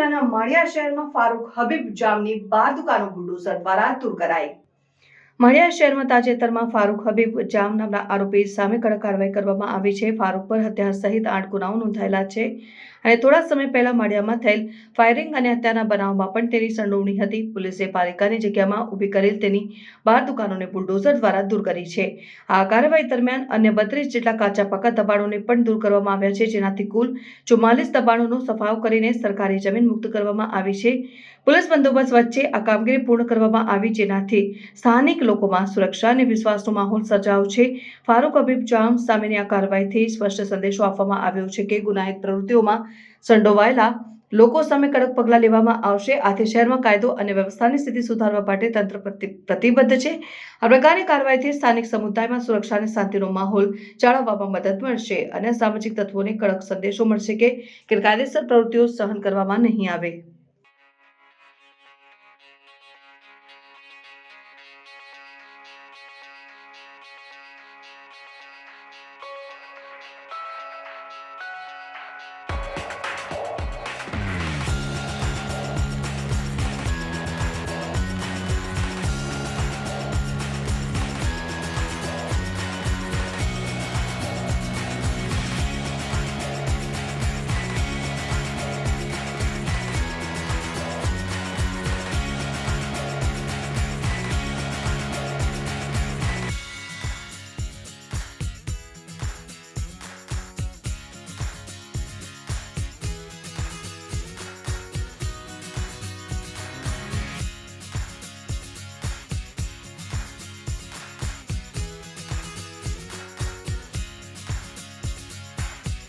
જિલ્લાના માળિયા શહેરમાં ફારૂક હબીબ જામની બાર દુકાનો બુલડોઝર દ્વારા દૂર કરાઈ. માળિયા શહેરમાં તાજેતરમાં ફારૂક હબીબ જામ નામના આરોપી સામે કડક કાર્યવાહી કરવામાં આવી છે. ફારૂક પર હત્યા સહિત આઠ ગુનાઓ નોંધાયેલા છે અને થોડા સમય પહેલા માળિયામાં થયેલ ફાયરિંગ અને હત્યાના બનાવમાં પણ તેની સંડોવણી હતી. પોલીસે પાલિકાની જગ્યામાં ઊભી કરેલ તેની બાર દુકાનોને બુલડોઝર દ્વારા દૂર કરી છે. આ કાર્યવાહી દરમિયાન અન્ય બત્રીસ જેટલા કાચા પાકા દબાણોને પણ દૂર કરવામાં આવ્યા છે, જેનાથી કુલ ચુમ્માલીસ દબાણોનો સફાયો કરીને સરકારી જમીન મુક્ત કરવામાં આવી છે. પોલીસ બંદોબસ્ત વચ્ચે આ કામગીરી પૂર્ણ કરવામાં આવી, જેનાથી સ્થાનિક લોકોમાં સુરક્ષા અને વિશ્વાસનો માહોલ સર્જાયો છે. ફારૂક અબીબ જામ સામેની આ કાર્યવાહીથી સ્પષ્ટ સંદેશો આપવામાં આવ્યો છે કે ગુનાહિત પ્રવૃત્તિઓમાં સંડોવાયેલા લોકો સામે કડક પગલાં લેવામાં આવશે. આથી શહેરમાં કાયદો અને વ્યવસ્થાની સ્થિતિ સુધારવા માટે તંત્ર પ્રતિ- પ્રતિબદ્ધ છે. આ પ્રકારની કાર્યવાહીથી સ્થાનિક સમુદાયમાં સુરક્ષા અને શાંતિનો માહોલ જાળવવામાં મદદ મળશે અને સામાજિક તત્વોને કડક સંદેશો મળશે કે ગેરકાયદેસર પ્રવૃત્તિઓ સહન કરવામાં નહીં આવે.